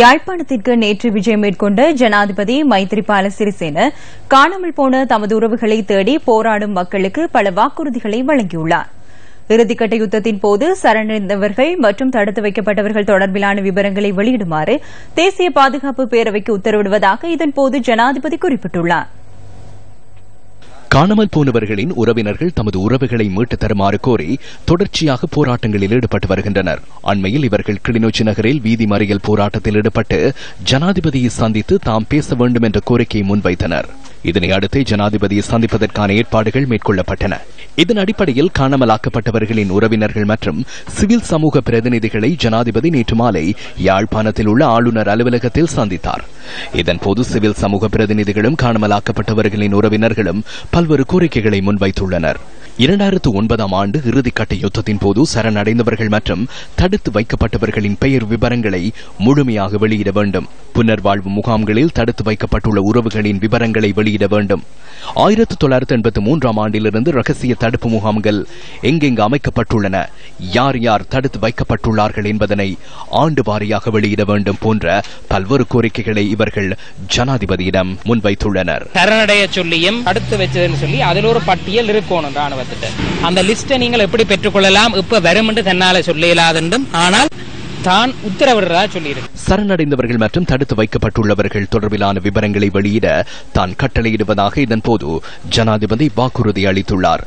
யாழ்ப்பாணத்திற்கு நேற்று விஜயம் மேற்கொண்ட ஜனாதிபதி மைத்ரிபால சிறிசேன காணாமல் போன தமது உறவுகளை தேடி போராடும் மக்களுக்கு பல வாக்குறுதிகளை வழங்கியுள்ளார். இறுதிக்கட்ட யுத்தத்தின் போது சரணடைந்தவர்கள் மற்றும் தடுத்து வைக்கப்பட்டவர்கள் தொடர்பிலான விவரங்களை வெளியிடுமாறு தேசிய பாதுகாப்பு பேரவைக்கு உத்தரவிடுவதாக இதன்போது ஜனாதிபதி குறிப்பிட்டுள்ளார். காணாமல் போனவர்களின் உறவினர்கள் தமது உறவுகளை மீட்டு தருமாறு கோரி தொடர்ச்சியாக போராட்டங்களில் ஈடுபட்டு வருகின்றனர். அண்மையில் இவர்கள் கிளிநொச்சி நகரில் வீதி மறியல் போராட்டத்தில் ஈடுபட்டு ஜனாதிபதியை சந்தித்து தாம் பேச வேண்டும் என்ற கோரிக்கையை முன்வைத்தனர். இதனை அடுத்து ஜனாதிபதியை சந்திப்பதற்கான ஏற்பாடுகள் மேற்கொள்ளப்பட்டன. இதன் அடிப்படையில் காணாமலாக்கப்பட்டவர்களின் உறவினர்கள் மற்றும் சிவில் சமூக பிரதிநிதிகளை ஜனாதிபதி நேற்று மாலை யாழ்ப்பாணத்தில் உள்ள ஆளுநர் அலுவலகத்தில் சந்தித்தார். இதன்போது சிவில் சமூக பிரதிநிதிகளும் காணாமலாக்கப்பட்டவர்களின் உறவினர்களும் பல்வேறு கோரிக்கைகளை முன்வைத்துள்ளனர். இரண்டாயிரத்து ஒன்பதாம் ஆண்டு இறுதிக்கட்ட யுத்தத்தின் போது சரணடைந்தவர்கள் மற்றும் தடுத்து வைக்கப்பட்டவர்களின் பெயர் விவரங்களை முழுமையாக வெளியிட வேண்டும். புனர்வாழ்வு முகாம்களில் தடுத்து வைக்கப்பட்டுள்ள உறவுகளின் விவரங்களை வெளியிட வேண்டும். ஆயிரத்து தொள்ளாயிரத்து எண்பத்தி மூன்றாம் ஆண்டிலிருந்து ரகசிய தடுப்பு முகாம்கள் எங்கெங்கு அமைக்கப்பட்டுள்ளன யார் யார் தடுத்து வைக்கப்பட்டுள்ளார்கள் என்பதனை ஆண்டு வாரியாக வெளியிட வேண்டும் போன்ற பல்வேறு கோரிக்கைகளை இவர்கள் ஜனாதிபதியிடம் முன்வைத்துள்ளனர். சரணடைய சொல்லியும் தடுத்து வச்சதுன்னு சொல்லி அதில் ஒரு பட்டியல் இருக்கணும் ராணுவத்திட்ட அந்த லிஸ்ட்டை நீங்கள் எப்படி பெற்றுக்கொள்ளலாம்? இப்ப வரும் என்று தன்னால சொல்ல ஆனால் தான் உத்தரவிடுறதா சொல்லியிருக்கு. சரணடைந்தவர்கள் மற்றும் தடுத்து வைக்கப்பட்டுள்ளவர்கள் தொடர்பிலான விவரங்களை வெளியிட தான் கட்டளையிடுவதாக இதன்போது ஜனாதிபதி வாக்குறுதி அளித்துள்ளார்.